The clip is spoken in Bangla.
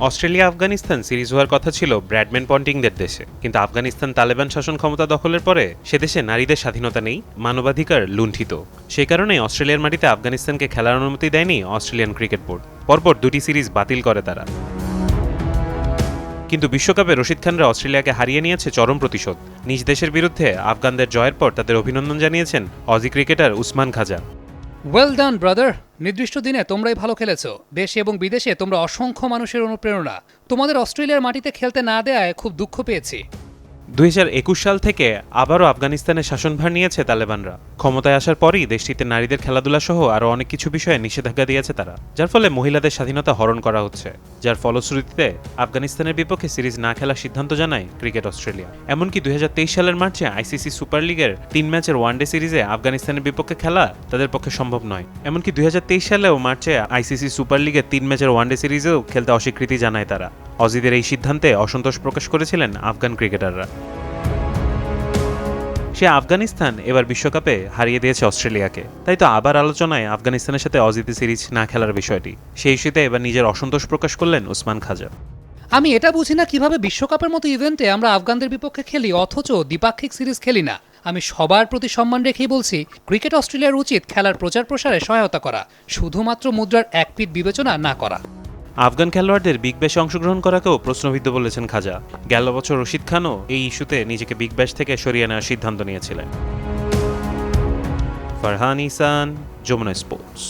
অস্ট্রেলিয়া আফগানিস্তান সিরিজ হওয়ার কথা ছিল ব্র্যাডম্যান পন্টিংদের দেশে। কিন্তু আফগানিস্তান তালেবান শাসন ক্ষমতা দখলের পরে সে দেশে নারীদের স্বাধীনতা নেই, মানবাধিকার লুণ্ঠিত। সেই কারণেই অস্ট্রেলিয়ার মাটিতে আফগানিস্তানকে খেলার অনুমতি দেয়নি অস্ট্রেলিয়ান ক্রিকেট বোর্ড। পরপর দুটি সিরিজ বাতিল করে তারা। কিন্তু বিশ্বকাপে রশিদ খানরা অস্ট্রেলিয়াকে হারিয়ে নিয়েছে চরম প্রতিশোধ। নিজ দেশের বিরুদ্ধে আফগানদের জয়ের পর তাদের অভিনন্দন জানিয়েছেন Aussie cricketer Usman Khawaja. Well done brother নির্দিষ্ট দিনে তোমরাই ভালো খেলেছো। দেশে এবং বিদেশে তোমরা অসংখ্য মানুষের অনুপ্রেরণা। তোমাদের অস্ট্রেলিয়ার মাটিতে খেলতে না দেয়ায় খুব দুঃখ পেয়েছি। দুই হাজার একুশ সাল থেকে আবারও আফগানিস্তানের শাসনভার নিয়েছে তালেবানরা। ক্ষমতায় আসার পরই দেশটিতে নারীদের খেলাধুলা সহ আরও অনেক কিছু বিষয়ে নিষেধাজ্ঞা দিয়েছে তারা, যার ফলে মহিলাদের স্বাধীনতা হরণ করা হচ্ছে, যার ফলশ্রুতিতে আফগানিস্তানের বিপক্ষে সিরিজ না খেলার সিদ্ধান্ত জানায় ক্রিকেট অস্ট্রেলিয়া। এমনকি দুই হাজার তেইশ সালের মার্চে আইসিসি সুপার লিগের তিন ম্যাচের ওয়ানডে সিরিজে আফগানিস্তানের বিপক্ষে খেলা তাদের পক্ষে সম্ভব নয়। এমনকি দুই হাজার তেইশ সালেও মার্চে আইসিসি সুপার লিগের তিন ম্যাচের ওয়ানডে সিরিজেও খেলতে অস্বীকৃতি জানায় তারা। অজিদের এই সিদ্ধান্তে অসন্তোষ প্রকাশ করেছিলেন আফগান ক্রিকেটাররা। সে আফগানিস্তান এবার বিশ্বকাপে হারিয়ে দিয়েছে অস্ট্রেলিয়াকে। তাই তো আবার আলোচনায় আফগানিস্তানের সাথে অজিতে সিরিজ না খেলার বিষয়টি। সেই ইস্যুতে এবার নিজের অসন্তোষ প্রকাশ করলেন উসমান খাজা। আমি এটা বুঝি না কীভাবে বিশ্বকাপের মতো ইভেন্টে আমরা আফগানদের বিপক্ষে খেলি, অথচ দ্বিপাক্ষিক সিরিজ খেলি না। আমি সবার প্রতি সম্মান রেখেই বলছি, ক্রিকেট অস্ট্রেলিয়ার উচিত খেলার প্রচার প্রসারে সহায়তা করা, শুধুমাত্র মুদ্রার এক পিঠ বিবেচনা না করা। আফগান খেলোয়াড়দের বিগ ব্যাশে অংশগ্রহণ করাকেও প্রশ্নবিদ্ধ বলেছেন খাজা। গেল বছর রশিদ খানও এই ইস্যুতে নিজেকে বিগ ব্যাশ থেকে সরিয়ে নেওয়ার সিদ্ধান্ত নিয়েছিলেন। ফারহান ইসান, যমুনা স্পোর্টস।